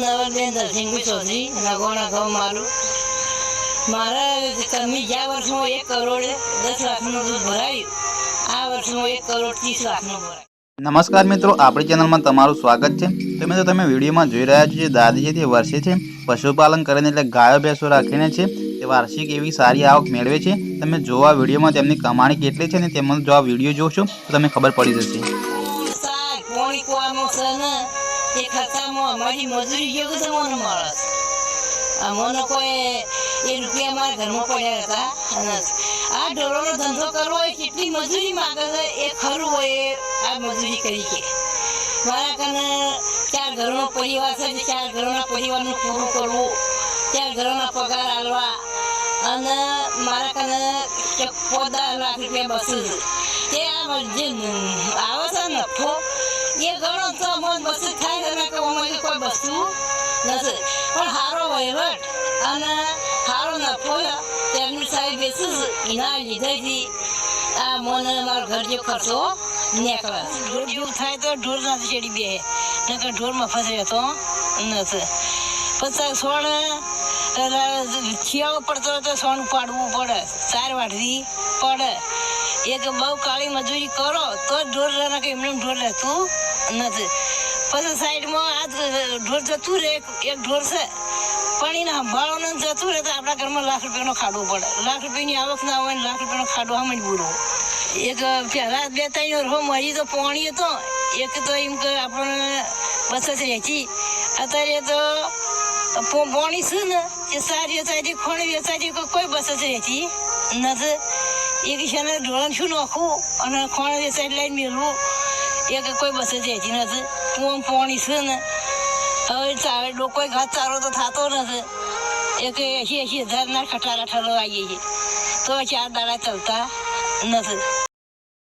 નવલબેન સિંગુ ચૌધરી નગોણા ગૌ મારું. મારા કમી ગયા વર્ષમાં એક કરોડ દસ લાખનું દૂધ ભરાયું આ વર્ષમાં એક કરોડ ત્રીસ લાખનું ભરાયું. નમસ્કાર મિત્રો આપણી ચેનલમાં તમારું સ્વાગત છે. તો મિત્રો તમે વિડીયોમાં જોઈ રહ્યા છો જે દાદી છે તે વર્ષે છે પશુપાલન કરીને એટલે ગાયો ભેંસો રાખીને છે તે વાર્ષિક એવી સારી આવક મેળવે છે. તમે જોવા વિડીયોમાં તેમની કમાણી કેટલી છે ને તેમનો જો આ વીડિયો જોશો તો તમને ખબર પડી જશે. તે ખર્ચામાં અમારી મજૂરી જેવું તો મને મળે છે મને કોઈ એ રૂપિયા મારા ઘરમાં પડ્યા હતા અને આ ઢોરોનો ધંધો કરવો હોય, કેટલી મજૂરી માગે છે, એ ખરું હોય આ મજૂરી કરી કે. મારા કને ચાર ઘરનો પરિવાર છે ચાર ઘરોના પરિવારનું પૂરું કરવું, ચાર ઘરોના પગાર આલવા અને મારા કને પોદા લાખ રૂપિયા બસું તે આ જે આવે છે નફો એ ઘણો તો અમને બસું થાય ને કે કોઈ વસ્તુ નથી. પણ સારો વહીવટ અને સારો નફો તેમની સાહેબ બેસું એના લીધેથી આ મને મારો ઘર જે ખર્ચો નીકળે ઢોર જેવું થાય તો ઢોર નથી ચડી બે. નકર ઢોરમાં ફસે તો નથી. પછી સોણ ખિયાવો પડતો તો સોનું પાડવું પડે. ચાર વાટવી પડે. એક બહુ કાળી મજૂરી કરો, તો ઢોર રહે કે એમને એમ ઢોર રહેતું નથી. પછી સાઈડમાં આ ઢોર જતું રહે, એક ઢોર છે. પણ એને સંભાળવાનું જતું રહે તો આપણા ઘરમાં લાખ રૂપિયાનો ખાડો પડે. લાખ રૂપિયાની આવક ના હોય લાખ રૂપિયાનો ખાડો આમ જ બુરો. એક પહેલા બે ત્રણ વર્ષો મરી તો પોણી હતો. એક તો એમ કે આપણને જ રહેતી અત્યારે તો પોણી છે ને, એ સારી વેચાતી ખોણ વેચાતી કોઈ- કોઈ બસ જ રહેતી નથી. એક છે ને ઢોળણ શું નાખવું? અને ખોણ સાઈડ લાઈન મેળવું? એક કોઈ બસ જતી નથી. હું પોમ પોણી છે ને? હવે ચાવે લોકો ઘાત ચારો તો થતો નથી. એક એસી એસી હજારના ખટારા ઠરો આવીએ છીએ. તો ચાર દાડા ચાલતા નથી.